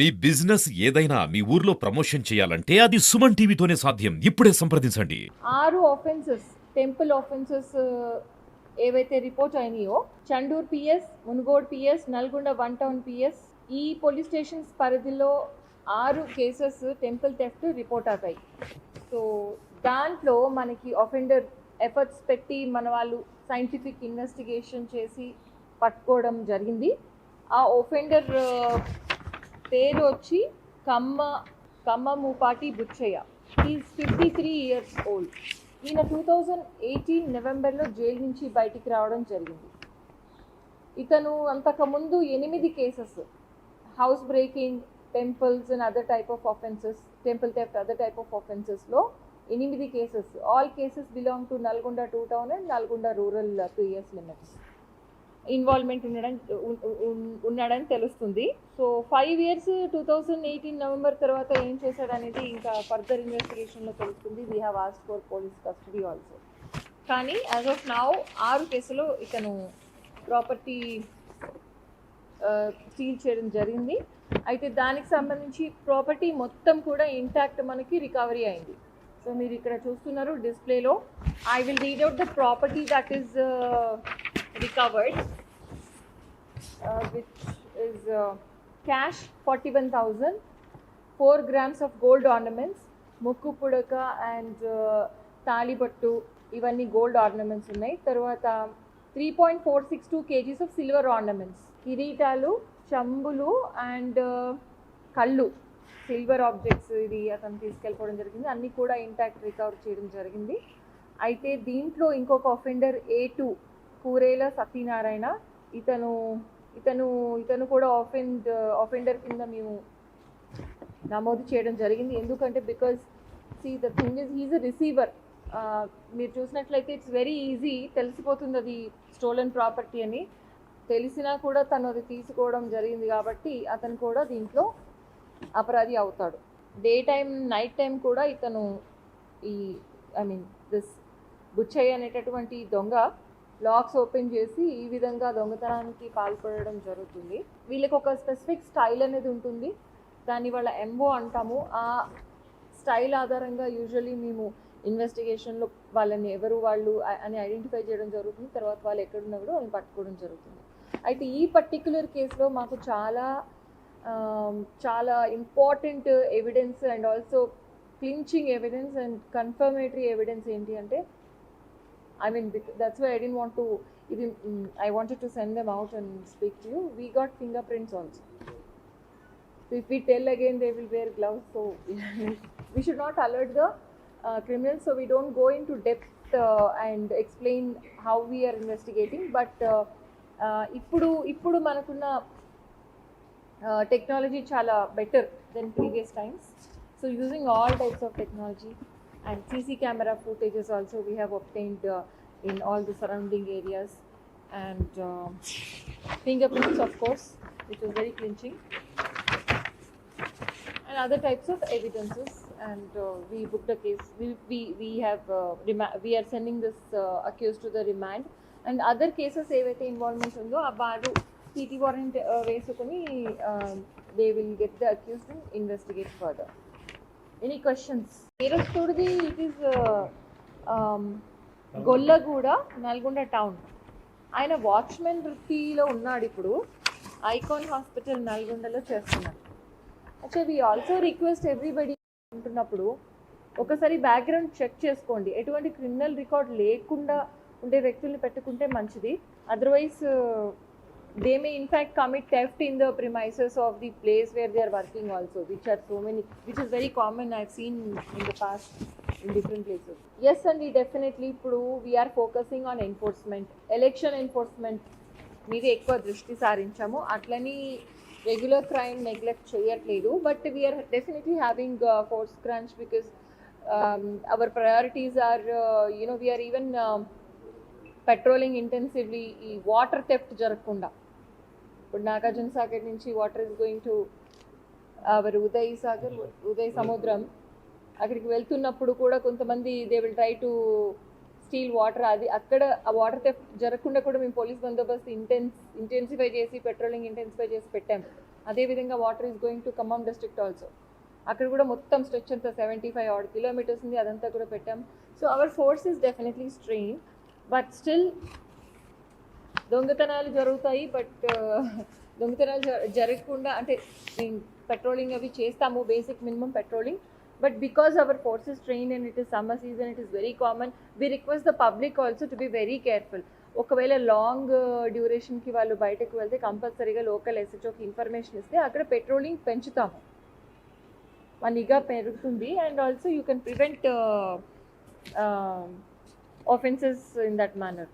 మీ business ఏదైనా మీ ఊర్లో promotion చేయాలంటే అది సుమన్ టీవీతోనే సాధ్యం. ఇప్పుడే సంప్రదించండి. ఆరు ఆఫెన్సెస్ టెంపుల్ ఆఫెన్సెస్ ఏవైతే report అయినాయో Chandur PS Munugode PS Nalgonda one town PS ఈ పోలీస్ స్టేషన్స్ పరిధిలో ఆరు కేసెస్ టెంపుల్ థెఫ్ట్ రిపోర్ట్ అవుతాయి సో దాంట్లో మనకి అఫెండర్ ఎఫర్ట్స్ పెట్టి మన వాళ్ళు సైంటిఫిక్ ఇన్వెస్టిగేషన్ చేసి పట్టుకోవడం జరిగింది. ఆ ఒఫెండర్ పేరు వచ్చి Kamma Kamma Moopati Buchaiah. Is fifty three years old ఈయన టూ థౌజండ్ ఎయిటీన్ నవంబర్లో జైలు నుంచి బయటికి రావడం జరిగింది. ఇతను అంతకుముందు ఎనిమిది cases house breaking temples and other type of offences temple theft other type of ఆఫెన్సెస్లో ఎనిమిది cases. All cases belong to Nalgonda two town and Nalgonda rural two years limits involvement ఉండడం ఉన్నాడని తెలుస్తుంది. So five years two thousand eighteen November తర్వాత ఏం చేశాడనేది ఇంకా further ఇన్వెస్టిగేషన్లో తెలుస్తుంది. వీ హ్యావ్ ఆస్ ఫర్ పోలీస్ కస్టడీ ఆల్సో కానీ యాజ్ ఆఫ్ నౌ ఆరు కేసులో ఇతను ప్రాపర్టీ సీల్ చేయడం జరిగింది. అయితే దానికి సంబంధించి ప్రాపర్టీ మొత్తం కూడా ఇంటాక్ట్ మనకి రికవరీ అయింది. సో మీరు ఇక్కడ చూస్తున్నారు డిస్ప్లేలో I will read out the property that is recovered uh, which cash forty one thousand four grams of gold ornaments ముక్కు పుడక అండ్ uh, తాళిబట్టు ఇవన్నీ గోల్డ్ ఆర్నమెంట్స్ ఉన్నాయి. తర్వాత three point four six two kgs of silver ornaments కిరీటాలు చంబులు and uh, కళ్ళు silver objects ఇది అతను తీసుకెళ్ళిపోవడం జరిగింది. అన్నీ కూడా ఇంటాక్ట్ రికవర్ చేయడం జరిగింది. అయితే దీంట్లో ఇంకొక offender A two Koorela Satyanarayana. ఇతను ఇతను ఇతను కూడా ఆఫెండ్ ఆఫెండర్ కింద మేము నమోదు చేయడం జరిగింది. ఎందుకంటే because see the thing is he's a receiver మీరు చూసినట్లయితే ఇట్స్ వెరీ ఈజీ తెలిసిపోతుంది అది స్టోలన్ ప్రాపర్టీ అని. తెలిసినా కూడా తను అది తీసుకోవడం జరిగింది కాబట్టి అతను కూడా దీంట్లో అపరాధి అవుతాడు. డే టైం నైట్ టైం కూడా ఇతను ఈ ఐ మీన్ దిస్ బుచ్చయ్య అనేటటువంటి దొంగ లాక్స్ ఓపెన్ చేసి ఈ విధంగా దొంగతనానికి పాల్పడడం జరుగుతుంది. వీళ్ళకి ఒక స్పెసిఫిక్ స్టైల్ అనేది ఉంటుంది. దాన్ని వాళ్ళ ఎంబో అంటాము. ఆ స్టైల్ ఆధారంగా యూజువల్లీ మేము ఇన్వెస్టిగేషన్లో వాళ్ళని ఎవరు వాళ్ళు అని ఐడెంటిఫై చేయడం జరుగుతుంది. తర్వాత వాళ్ళు ఎక్కడున్నా కూడా వాళ్ళని పట్టుకోవడం జరుగుతుంది. అయితే ఈ పర్టిక్యులర్ కేసులో మాకు చాలా చాలా important evidence and also clinching evidence and confirmatory evidence ఏంటి అంటే I mean, that's why I didn't want to. Even, I wanted to send them out and speak to you. We got fingerprints also. So if we tell again, they will wear gloves. So we should not alert the uh, criminals. So we don't go into depth uh, and explain how we are investigating. But uh, uh, ఇప్పుడు ఇప్పుడు మనకున్న technology చాలా better than previous times so using all types of technology and CC camera footages also we have obtained uh, in all the surrounding areas and uh, fingerprints of course which was very clinching and other types of evidences and uh, we booked a case we we, we have uh, rema- we are sending this uh, accused to the remand and other cases ఏవైతే involvement ఉందో ఆ వారు TT warrant వేసుకుని they will get the accused and investigate further Any questions నేరస్తుడిది it is Gollaguda Nalgonda town ఆయన watchman వృత్తిలో ఉన్నాడు ఇప్పుడు. Icon hospital నల్గొండలో చేస్తున్నాడు. అచ్చా వి ఆల్సో రిక్వెస్ట్ ఎవ్రీబడి ఉంటున్నప్పుడు ఒకసారి బ్యాక్గ్రౌండ్ చెక్ చేసుకోండి. ఎటువంటి క్రిమినల్ రికార్డ్ లేకుండా ఉండే వ్యక్తుల్ని పెట్టుకుంటే మంచిది. Otherwise they may in fact commit theft in the premises of the place where they are working also which are so many which is very common I seen in the past in different places yes అండి definitely ఇప్పుడు we're focusing on enforcement election enforcement మీద ఎక్కువ దృష్టి సారించాము. అట్లని regular crime neglect చేయట్లేదు but we're definitely having force crunch because our priorities are you know we're even patrolling intensively ఈ water theft జరగకుండా. ఇప్పుడు నాగార్జున సాగర్ నుంచి water is going to our Uday Sagar Uday Samudram అక్కడికి వెళ్తున్నప్పుడు కూడా కొంతమంది they will try to steal water అది అక్కడ ఆ వాటర్ తెఫ్ జరగకుండా కూడా మేము పోలీస్ బందోబస్తు ఇంటెన్స్ ఇంటెన్సిఫై చేసి పెట్రోలింగ్ ఇంటెన్సిఫై చేసి పెట్టాం. అదేవిధంగా water is going to Khammam district also అక్కడ కూడా మొత్తం స్ట్రెచ్ అంతా సెవెంటీ ఫైవ్ ఆడ్ కిలోమీటర్స్ ఉంది అదంతా కూడా పెట్టాం. So our force is definitely strain but still దొంగతనాలు జరుగుతాయి బట్ దొంగతనాలు జ- జరగకుండా అంటే పెట్రోలింగ్ అవి చేస్తాము basic minimum patrolling but because our forces train and it is summer season it is very common we request the public also to be very careful ఒకవేళ long డ్యూరేషన్కి వాళ్ళు బయటకు వెళ్తే కంపల్సరీగా లోకల్ ఎస్హెచ్ఓకి ఇన్ఫర్మేషన్ ఇస్తే అక్కడ పెట్రోలింగ్ పెంచుతాము. మా నిఘా పెరుగుతుంది and also you can prevent offences in that manner